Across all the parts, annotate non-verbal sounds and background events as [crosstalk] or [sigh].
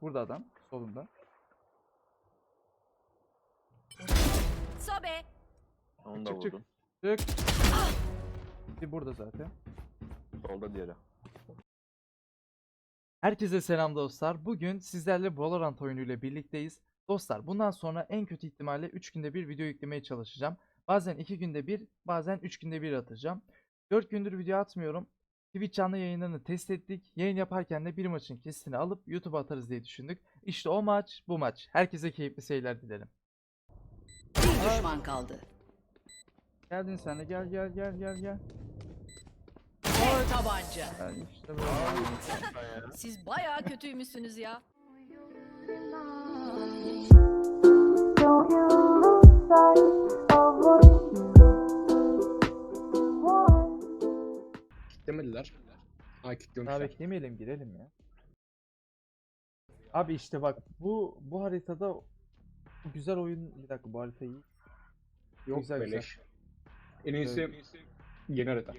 Bak burada adam. Solunda. Sobe. Onu da Çık, çık. vurdum. Çık. Bir burada zaten. Solda diğeri. Herkese selam dostlar. Bugün sizlerle Valorant oyunuyla birlikteyiz. Dostlar bundan sonra en kötü ihtimalle 3 günde bir video yüklemeye çalışacağım. Bazen 2 günde bir, bazen 3 günde bir atacağım. 4 gündür video atmıyorum. Twitch canlı yayınlarını test ettik. Yayın yaparken de bir maçın kesitini alıp YouTube'a atarız diye düşündük. İşte o maç, bu maç. Herkese keyifli seyirler dilerim. Bir düşman kaldı. Geldin sen de gel gel gel gel gel. Tek tabanca. İşte böyle. Siz bayağı kötüymüşsünüz ya. Kitlemediler. Ha Daha kitlemişler. beklemeyelim girelim ya. Abi işte bak bu bu haritada güzel oyun bir dakika bu haritayı Yok güzel, güzel. beleş. En iyisi yeni harita.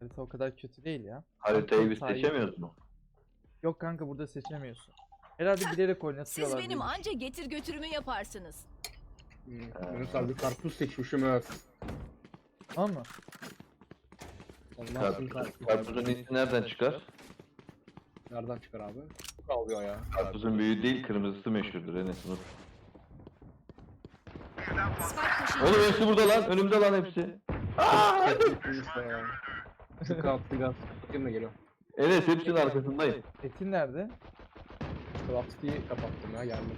harita o kadar kötü değil ya. Haritayı biz seçemiyoruz mu? Yok kanka burada seçemiyorsun. Herhalde bilerek Siz oynatıyorlar. benim anca getir götürümü yaparsınız. Hmm. Yunus abi karpuz seçmişim öf. Tamam mı? Karpuz- karpuz. Karpuzun iyisi nereden çıkar? Nereden çıkar abi? Çok alıyor ya. Karpuzun büyüğü değil, kırmızısı meşhurdur Enes unut. Spike taşı. Oğlum hepsi burada lan, önümde lan hepsi. Çok altı gaz. Bakayım da geliyor. Enes hepsinin arkasındayım. Etin nerede? Crafty'yi kapattım ya geldim.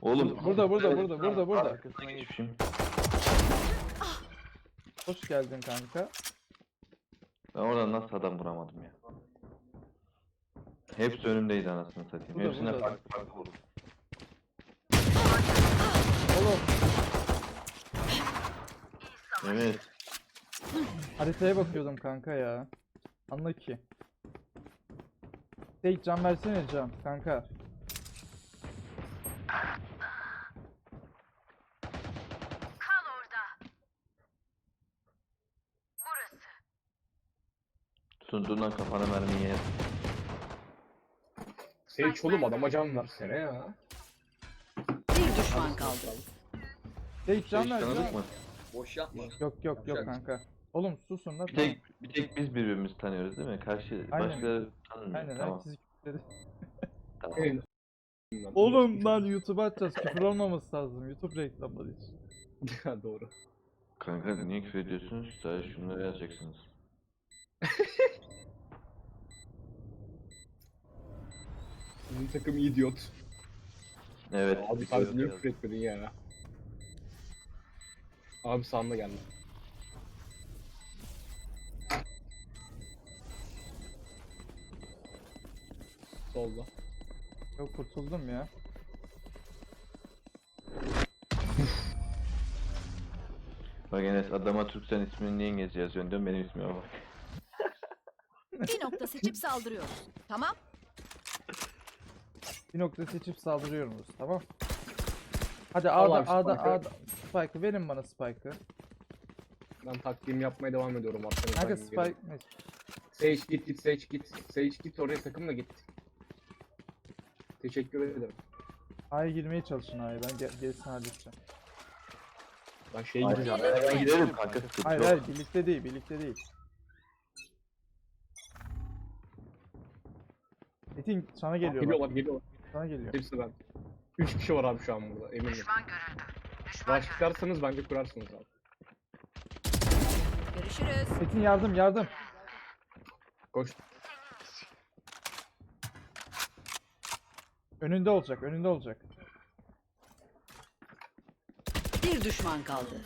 Oğlum. Burada, burada, burada, burada, burada. Arkasına geçmişim. Hoş geldin kanka. Ben oradan nasıl adam vuramadım ya. Hepsi önümdeydi anasını satayım. Burada, Hepsine burada. farklı farklı vurdum. Oğlum Evet. haritaya bakıyordum kanka ya. Anla ki. Tek can versene can kanka. Sunduğundan kafana mermiyi yer. Seç oğlum adama can versene ya. Bir düşman kaldı. Tek can Hiç ver tanıdık can. mı? Boş yapma. Yok yok yok kanka. Oğlum susun da Bir tamam. tek, bir tek biz birbirimizi tanıyoruz değil mi? Karşı Aynen. başkaları tanımıyor. Aynen tamam. herkes küfürleri. tamam. Oğlum lan YouTube'a atacağız. Küfür olmaması lazım. YouTube reklamları için. [laughs] Ya Doğru. Kanka niye küfür ediyorsunuz? Sadece şunları yazacaksınız. [laughs] Bizim takım idiot. Evet. Abi sen niye küfür etmedin ya? Abi sağımda geldi. Solda. Yok kurtuldum ya. Bak Enes adama Türksen ismini niye İngilizce yazıyorsun diyorum benim ismime bak. Bir nokta seçip saldırıyoruz. Tamam. Bir nokta seçip saldırıyoruz. Tamam. Hadi Al A'da abi A'da Spike'ı. A'da Spike'ı verin bana Spike'ı. Ben taktiğimi yapmaya devam ediyorum. Kanka geliyorum. Spike neyse. Sage git git Sage git. Sage git oraya takımla git. Teşekkür ederim. A'ya girmeye çalışın A'ya ben gel gerisini halledeceğim. Ben şey gideceğim. ben giderim kanka Hayır yok. hayır birlikte değil birlikte değil. Metin sana geliyor. Geliyorlar geliyorlar. Sana geliyor. Hepsi ben. 3 kişi var abi şu an burada eminim. Düşman görüldü. Rush çıkarsanız bence kurarsınız abi. Görüşürüz. Metin yardım yardım. Koş. Önünde olacak önünde olacak. Bir düşman kaldı.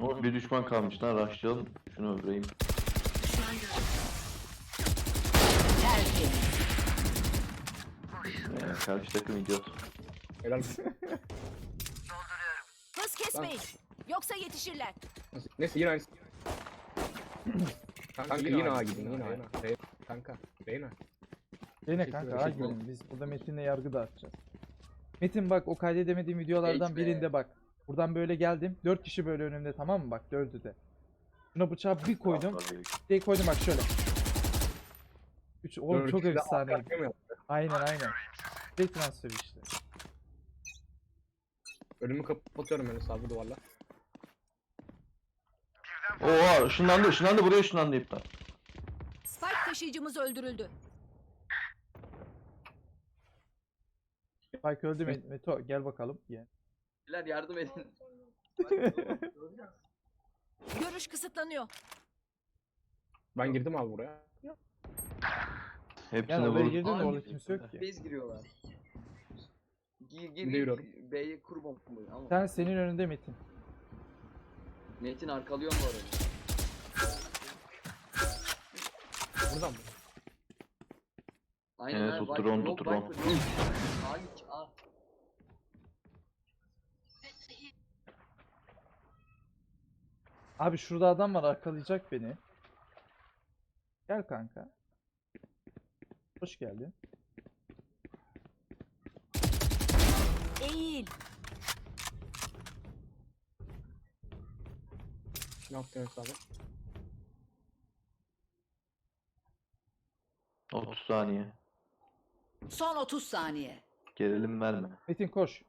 O bir düşman kalmış lan rushlayalım. Şunu öldüreyim. Tertemiz. Ee, karşı takım idiot. Helal. Hız kesmeyin. Yoksa yetişirler. Neyse yine aynısı. Kanka yine A gidin yine A. Reyna. Kanka Reyna. Yine Teşekkür kanka ederim. A gelin biz burada Metin'le yargı dağıtacağız. Metin bak o kaydedemediğim videolardan birinde bak. Buradan böyle geldim. 4 kişi böyle önümde tamam mı? Bak 4'ü de. Şuna bıçağı bir koydum. Bir koydum bak şöyle. Üç, oğlum çok de mı yaptı? Aynen aynen. Tek transfer işte. Önümü kapatıyorum Enes abi duvarla. Oha ışınlandı ışınlandı buraya ışınlandı iptal. Spike taşıyıcımız öldürüldü. Spike öldü mü? Meto gel bakalım. Gel. Beyler yardım edin. Görüş kısıtlanıyor. Ben girdim abi buraya. Hepsini Yani oraya vur. girdin de orada kimse yok ki. Bez giriyorlar. Gir gir Biliyorum. gir. B'ye kur bombayı ama. tane senin önünde Metin. Metin arkalıyor mu bu arada? Buradan mı? Aynen Evet, ha, tuttur Viper, onu, yok, tuttur onu. Viper. Abi şurada adam var arkalayacak beni. Gel kanka. Hoş geldin. Eğil. Ne yaptın Enes abi? 30 saniye. Son 30 saniye. Gerilim verme. Metin koş.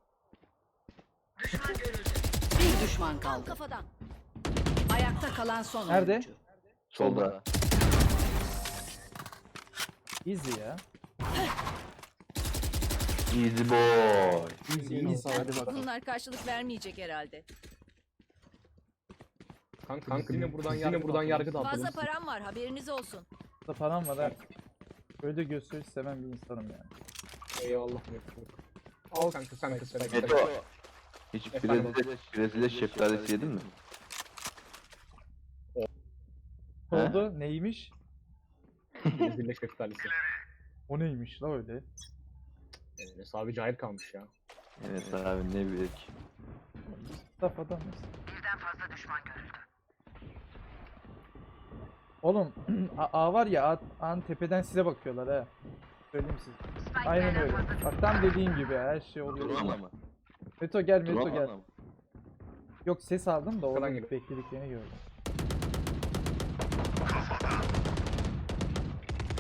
Bir düşman kaldı. Kafadan. Ayakta kalan son Nerede? oyuncu. Solda. Easy ya. Easy boy. Easy easy. Hadi bakalım. Bunlar karşılık vermeyecek herhalde. Kanka, kanka yine buradan yine buradan yargı Fazla dağıtırız. param var haberiniz olsun. Burada param var ha. Böyle gösteriş seven bir insanım yani. Eyvallah. Al kanka sen de sen. Meto. Hiç? Brezilya, Brezilya şeftalisi yedin mi? Oldu? Neymiş? Brezilya [laughs] şeftalisi. O neymiş la öyle? Enes abi cahil kalmış ya. Evet abi ne büyük. Saf adam mısın? Oğlum [clears throat] A, A var ya A, A'nın tepeden size bakıyorlar ha. Söyleyeyim size. Aynen öyle. Bak tam dediğin gibi her şey oluyor. Drone mı? Meto gel Meto gel. mı? Yok ses aldım da Arkadan orada geliyor. beklediklerini gördüm.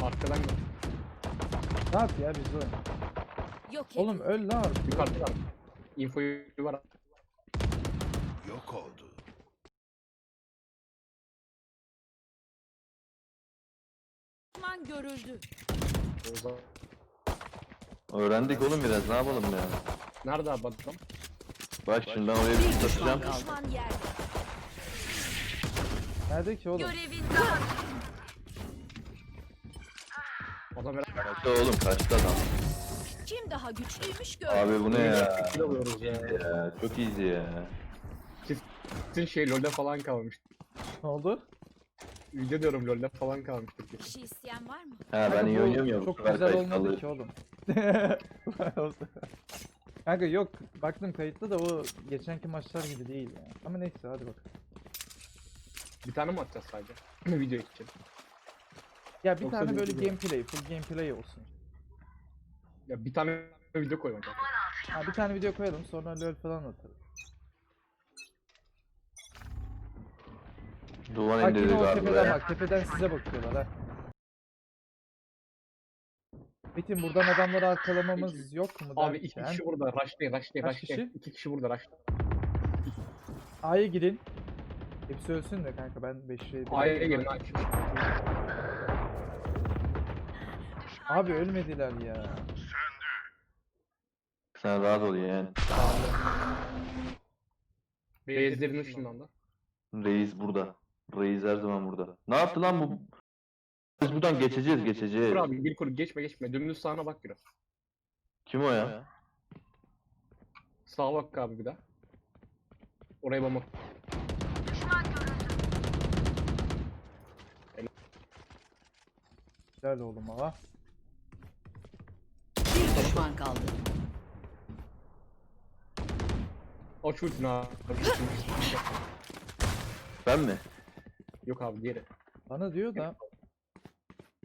Arkadan gel. Rahat ya biz oyun. Yok Oğlum öl la artık. Yukarıda var. Infoyu var. Yok oldu. Düşman görüldü. Oğuz'a. Öğrendik oğlum biraz ne yapalım ya. Nerede abi adam? Bak şimdi ben oraya bir kaldı. Düşman yerde. Nerede ki oğlum? Görevin daha. Adam herhalde Kaçtı oğlum kaçtı adam. Kim daha güçlüymüş gör. Abi bu ne ya? kill alıyoruz ya. ya çok easy ya. Kesin şey LoL'de falan kalmış. Ne oldu? Video diyorum LoL'de falan kalmıştır Bir kesin. şey isteyen var mı? Ha ben Kanka iyi bu oynuyorum ya bu Çok güzel olmadı ki oğlum. [laughs] Kanka yok baktım kayıtta da o geçenki maçlar gibi değil ya. Ama neyse hadi bakalım. Bir tane mi atacağız sadece? [clears throat] Video için. Ya bir Yoksa tane böyle video. gameplay, full gameplay olsun. Ya bir tane video koymak lazım. Ha bir tane video koyalım sonra LoL falan atarız. Duvar Bak indirdi yine o galiba tepeden ya. bak tepeden size bakıyorlar ha. Metin buradan adamları arkalamamız yok mu? Abi derken, iki kişi burada. Rushlayın, rushlayın, Kaç kişi? İki kişi burada, rushlayın. A'ya girin. Hepsi ölsün de kanka ben 5'e A'ya gelin, ha. iki kişi. Abi ölmediler ya. Sen rahat ol yani. Beyazlerin ışığından da. Reis burada. Reis her zaman burada. Ne yaptı lan bu? Biz buradan geçeceğiz geçeceğiz. Kur abi, bir kur. Geçme, geçme. Dümdüz sağına bak biraz. Kim o ya? Sağa bak abi bir daha. Oraya bomba. Güzel oğlum ama. Düşman kaldı. Aç ultini abi. Ben mi? Yok abi diğeri. Bana diyor da.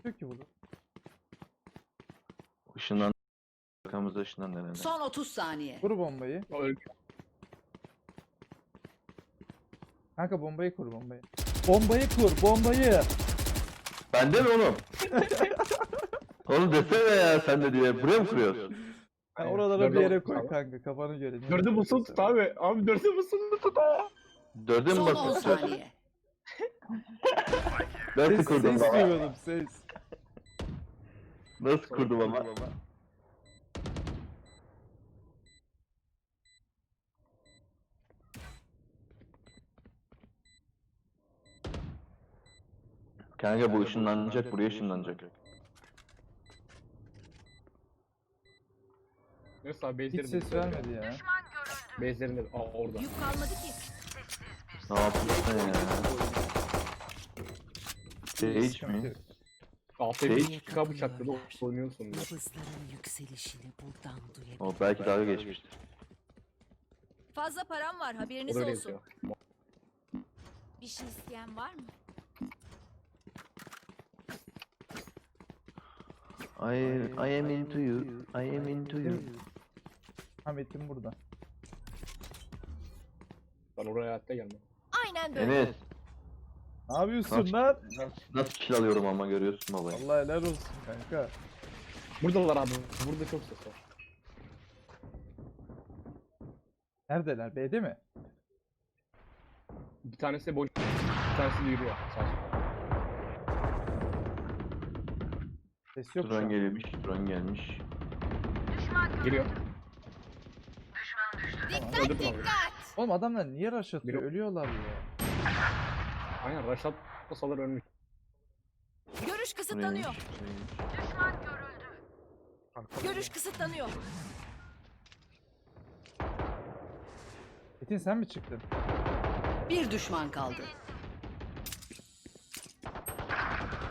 Diyor ki bunu. Işından arkamızda ışından nerede? Son 30 saniye. Vur bombayı. O öldü. Kanka bombayı kur bombayı. Bombayı kur bombayı. Bende mi oğlum? [laughs] oğlum desene ya sen de diye. Buraya mı kuruyorsun? Ha, Aynen. oralara bir yere koy kanka kafanı göre. Basılı koyuyorsun? tut abi. Abi dörde basılı tut ha. Dörde mi Son 10 basıyorsun? saniye. [laughs] Nasıl Ses, kurdum ses ama? duyuyordum ses. Nasıl kurdum ama? Kanka bu ışınlanacak, buraya ışınlanacak. Neyse abi Hiç base'lerin ses vermedi ya. Base'lerin de Aa orada. Yük kalmadı ki. Ne yapıyorsun ya? Sage mi? Hiç. çıkar bıçakladı oynuyorsun diye. Nabızların yükselişini buradan duyabilirim. O belki dalga geçmiştir. Fazla param var O haberiniz da öyle olsun. yazıyor. Bir şey isteyen var mı? I, I am into you, I am into you. Ha Metin burada. Ben oraya hayatta gelmem. Aynen böyle. Enes, Ne yapıyorsun lan? nasıl kill alıyorum ama görüyorsun babayı. Allah helal olsun kanka. Buradalar abi. Burada çok ses var. Neredeler? B'de mi? Bir tanesi boş. Bir tanesi de yürüyor. Sağ olsun. Ses yok şu Drone an. geliyormuş, drone gelmiş. Geliyor. Dikkat Öldürdüm abi. Oğlum adamlar niye rush atıyor? Biri- Ölüyorlar ya. Aynen Raşat basalar ölmüş. Görüş kısıtlanıyor. Görüş kısıtlanıyor. Metin sen mi çıktın? Bir düşman kaldı.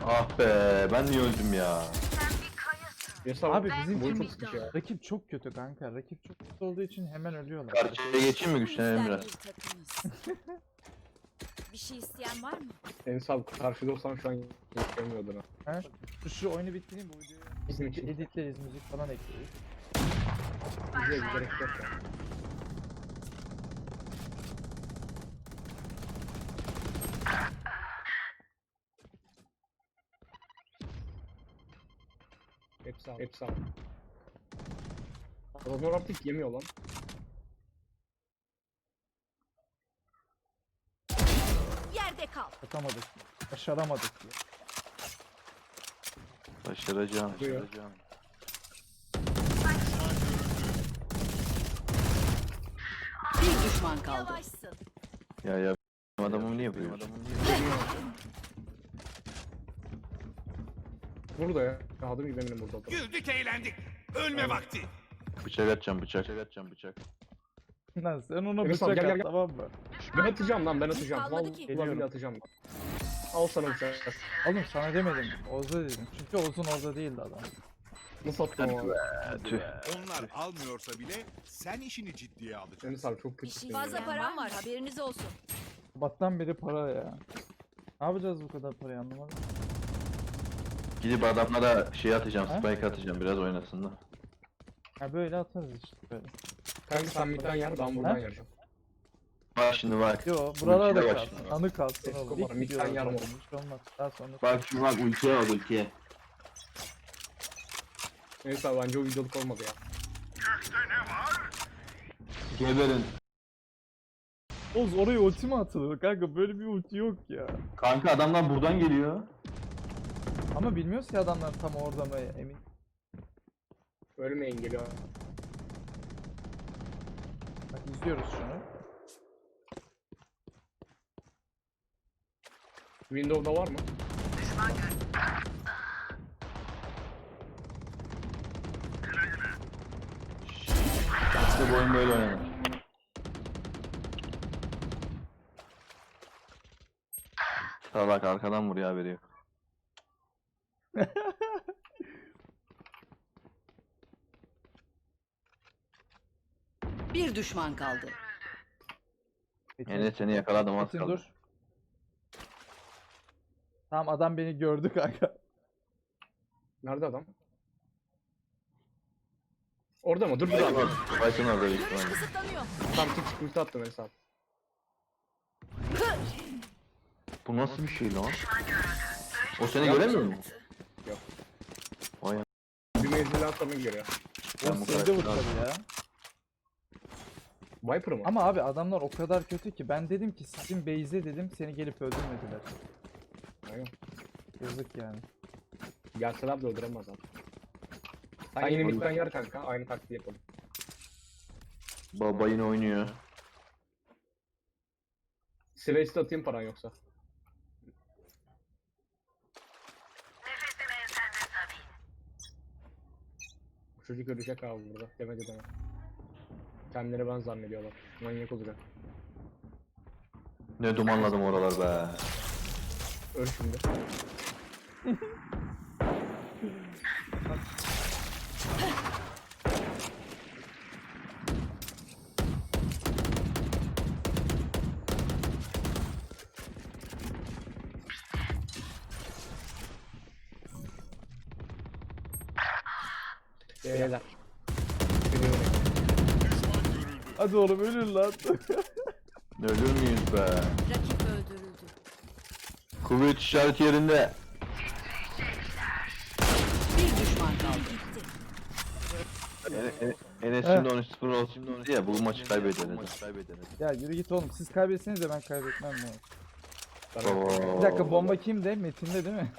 Ah be, ben niye öldüm ya? Abi bizim boyu çok sıkış ya. Rakip çok kötü kanka. Rakip çok olduğu için hemen ölüyorlar. Karşıya geçeyim mi güçlenelim biraz? bir [laughs] bir şey isteyen var mı? Enes abi karşıda olsam şu an geçemiyordun ha. Ha? Şu, şu oyunu bitireyim bu videoyu. Bizim için. Editleriz, müzik falan ekleriz. Bize gerek yok ya. Hepsi abi. Hepsi abi. Adamlar artık yemiyor lan. Yerde kal. Atamadık. Başaramadık ya. Başaracağım, başaracağım. Bir düşman kaldı. Yavaşsın. Ya ya adamım niye yapıyor? Burada ya. Adım gibi eminim burada. Güldük eğlendik. Ölme vakti. Bıçak atacağım, bıçak. Bıçak atacağım, bıçak. Lan sen ona Enes abi, bıçak gel, at gel, gel. tamam mı? Ben atacağım lan ben atacağım. kalmadı Vallahi ki. Billahi atacağım. Al sana bıçak. Oğlum sana demedim. Oğuz'a dedim. Çünkü Oğuz'un orada değildi adam. Nasıl ama? Tüh. Onlar almıyorsa bile sen işini ciddiye alacaksın. Enes abi çok Bir kötü. Fazla param var haberiniz olsun. Sabahtan beri para ya. Ne yapacağız bu kadar parayı anlamadım. Gidip adamlara şey atacağım, Ha? spike atacağım biraz oynasınlar. Ha böyle atarız işte böyle. Kanka sen midden yer ben buradan Ha? yarayacağım. Bak şimdi bak. Yo buralara da Ultiye bak kalsın. şimdi. Anı kalsın oğlum. İlk yarım zaten, olur. hiç olmaz. Daha sonra. Bak şimdi bak ultiye bak ultiye. Neyse abi bence o videoluk olmadı ya. Geberin. Oğuz oraya ulti mi atılır kanka? Böyle bir ulti yok ya. Kanka adamlar buradan geliyor. Ama bilmiyoruz ki adamlar tam orada mı emin. Ölmeyin geliyor. Bak izliyoruz şunu. Windows'da var mı? İşte bu oyun böyle oynanır. Salak arkadan vuruyor haberi yok. Bir düşman kaldı. Enes seni yakaladım az Metin kaldı. dur. Tamam adam beni gördü kanka. Nerede adam? Orada mı? Dur dur abi. Python orada büyük Görüş ihtimalle. kısıtlanıyor. Tam tık çık ulti attım abi. Bu nasıl bir şey lan? O seni göremiyor mu? Yok. Vay Bir menzilden sonra görüyor. Ben O bu sevdi karakteri bu tabii ya. Viper mı? Ama abi adamlar o kadar kötü ki ben dedim ki sizin base'e dedim seni gelip öldürmediler. Aynen. Yazık yani. Gelseler de öldüremez abi. Sen yine midden yer kanka. Aynı taktiği yapalım. Baba yine oynuyor. Silah iste atayım paran yoksa. Bu çocuk ölecek abi burada. Demedi deme. Kendileri ben zannediyorlar. Manyak olacak. Ne dumanladım oralar be. Öl şimdi. [laughs] Hadi oğlum ölür lan. [laughs] Ölür müyüz be? Rakip öldürüldü. Kuvvet işareti yerinde. Bir düşman kaldı. E- e- Enes şimdi 13-0 olsun ya bu maçı kaybederiz. ya yürü git oğlum siz kaybetseniz de ben kaybetmem mi? Oo. Bir dakika bomba kimde? Metin'de değil mi?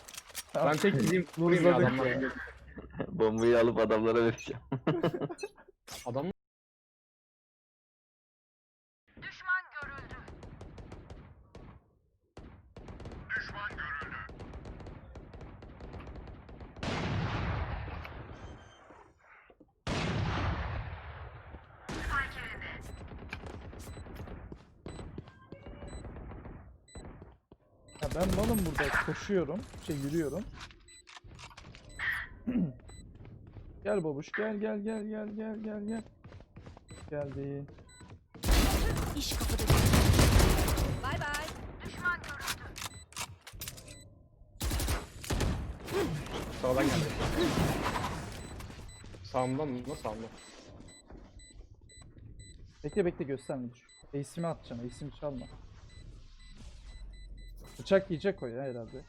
Ben tek gideyim vurayım [laughs] ya Uzadık adamlar. ya. Bombayı alıp adamlara vereceğim. [laughs] Adam malım burada koşuyorum. Şey yürüyorum. [clears throat] gel babuş gel gel gel gel gel gel gel. Geldi. İş kapıda. Bay bay. sağdan geldi. Sağımdan mı? Sağımdan. Bekle bekle gösterme. Ace'imi atacağım. Ace'imi çalma. Bıçak yiyecek o ya herhalde.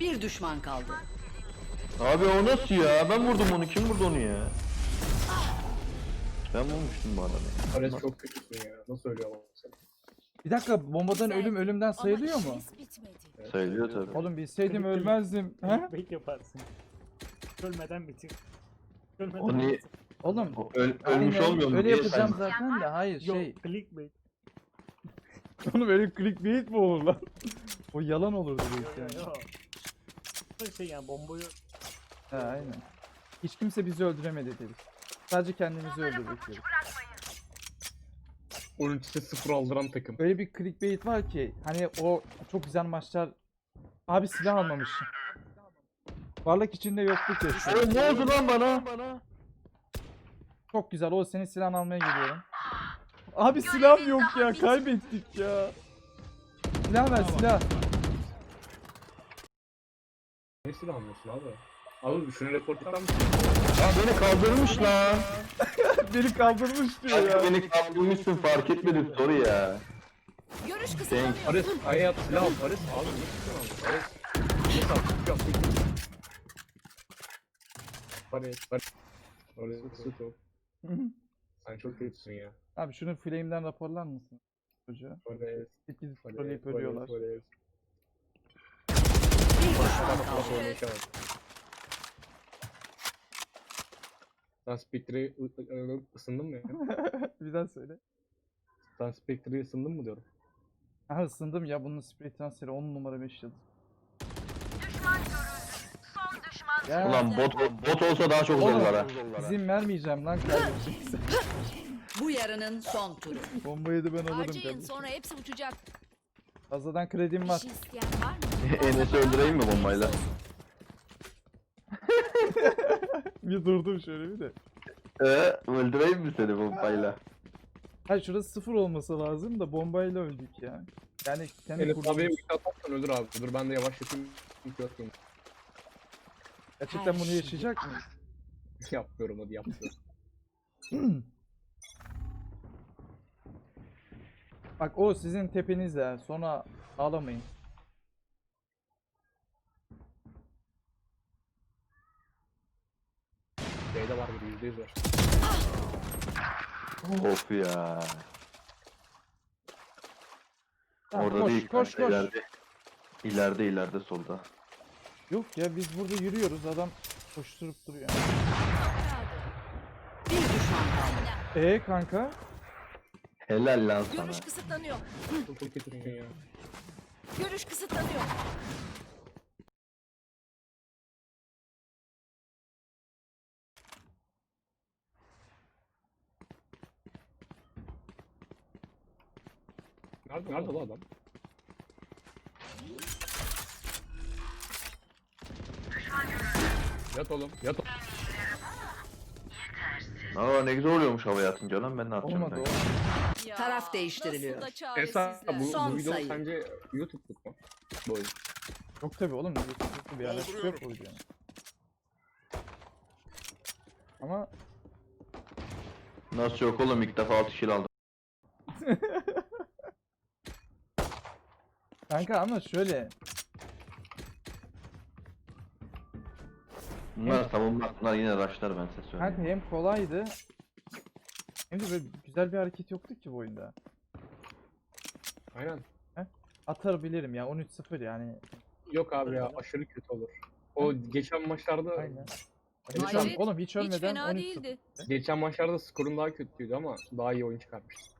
Bir düşman kaldı. Abi o nasıl ya? Ben vurdum onu. Kim vurdu onu ya? Ben vurmuştum bu adamı. Ares çok kötüsün ya. Nasıl ölüyor lan sen? Bir dakika bombadan ölüm ölümden sayılıyor mu? Sayılıyor tabii. Oğlum bilseydim ölmezdim. He? Bait yaparsın. Ölmeden bitir. Ölmeden O niye- bitir. Oğlum O öl- ölmüş aynen, olmuyor mu? Öyle diye yapacağım zaten de hayır Yok şey. clickbait. [laughs] Oğlum öyle clickbait mi olur lan? o yalan olurdu büyük yani. yo. Bu şey yani bombayı He aynen. Hiç kimse bizi öldüremedi dedik. Sadece kendimizi öldürdük dedik. Ultisi sıfır aldıran takım. Öyle bir clickbait var ki hani o çok güzel maçlar abi silah almamışım. Varlık içinde yokluk yaşıyor. Ne oldu lan bana? Çok güzel o senin silahını almaya geliyorum. Abi silah yok ya kaybettik ya. Silah ver silah. Ne silah almıyorsun abi? Abi şunu report eder misin? Ya beni kaldırmış lan. [laughs] Beni kaldırmış diyor ya. beni kaldırmışsın fark etmedim soru ya. Görüş kısıtlanıyor. Ares, hayat silah al. Ares, abi ne silah al? Ares. Ne yok. Ares, Ares. Ares, sık ol. Sen çok kötüsün ya. Abi şunu flame'den raporlar mısın? Çocuğa. Gidip Ares, trolleyip Ares, ölüyorlar. Bak. Sen Spectre'yi ısındın mı ya? [laughs] bir daha söyle. Sen Spectre'yi ısındın mı diyorum. Aha ısındım ya bunun spray transferi 10 numara 5 yıldız. Ya Ulan bot bot olsa daha çok Oğlum, zorlar ha. izin vermeyeceğim lan kardeşim. [laughs] Bu yarının son turu. Bombayı da ben alırım Harcayın kardeşim. sonra hepsi uçacak. Fazladan kredim Bir var. şey isteyen var mı? [laughs] Enes'i öldüreyim mi bombayla? [laughs] bir durdum şöyle bir de. Ee, öldüreyim mi seni bombayla? Hayır şurası sıfır olması lazım da bombayla öldük ya. Yani kendi abiye kurduğumuz... bir atarsan ölür abi. Dur ben de yavaşlatayım. İlk yok yok. Gerçekten Her bunu şey yaşayacak mıyız? [laughs] Yapmıyorum hadi yapmıyorum. [clears throat] Bak o sizin tepenizde. Sonra ağlamayın. B'de var bir yüzde yüz var. Of ya. Tamam, Orada koş, değil. koş, kanka, koş. ileride. İleride ileride solda. Yok ya biz burada yürüyoruz. Adam koşturup duruyor. Bir düşman kaldı. E kanka? Helal lan sana. Görüş kısıtlanıyor. Çok kötü tuttun ya. Görüş kısıtlanıyor. Nerede, nerede lan adam? Yat oğlum, yat oğlum. Aa ne güzel oluyormuş havaya atınca lan ben ne yapacağım Olmadı ben? o. Taraf değiştiriliyor. Esra bu, Son bu video sayı. sence YouTube'luk mu? Bu oyun. Yok tabi oğlum. YouTube'da bir alakası yok bu videonun. Ama Nasıl yok oğlum ilk defa 6 kill aldım. kanka ama şöyle. Bunlar savunmak bunlar yine rushlar ben size Kanka söyleyeyim. hem kolaydı. Hem de böyle güzel bir hareket yoktu ki bu oyunda. Aynen. Atabilirim ya 13-0 yani. Yok abi ya aşırı kötü olur. O geçen maçlarda Aynen. Hiç Hayret, oğlum hiç Hiç ölmeden fena 13-0. değildi. geçen maçlarda skorun daha kötüydü ama daha iyi oyun çıkarmıştı.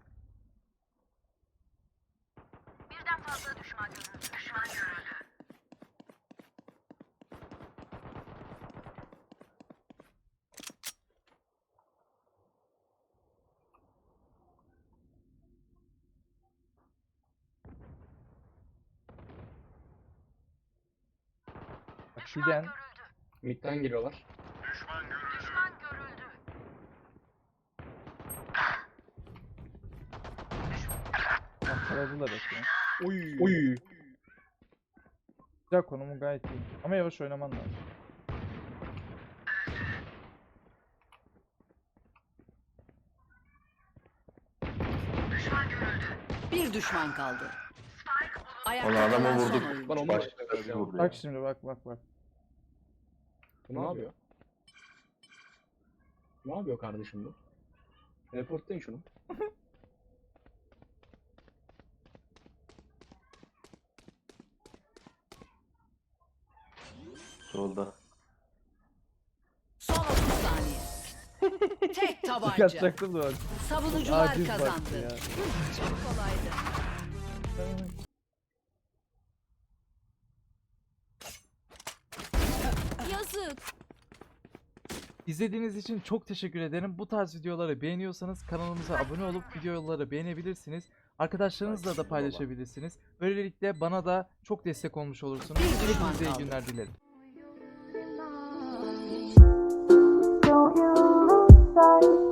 Bak giden Mid'den giriyorlar. bak aradılar hep ya. Oy. Oy. Güzel konumu gayet iyi. Ama yavaş oynaman lazım. Bir düşman kaldı. Onu Ayakta adamı kalan son vurduk. oyuncu. Ben onu Başka da bir vurdu. Bak şimdi bak bak bak. Bu ne yapıyor? Ne yapıyor kardeşim bu? Teleportlayın şunu. [laughs] Solda. Son 30 saniye. Tek [laughs] tabanca. Savunucular Aciz kazandı. Çok kolaydı. İzlediğiniz için çok teşekkür ederim. Bu tarz videoları beğeniyorsanız kanalımıza abone olup videoları beğenebilirsiniz. Arkadaşlarınızla da paylaşabilirsiniz. Böylelikle bana da çok destek olmuş olursunuz. Hepinize iyi günler dilerim. Don't you lose sight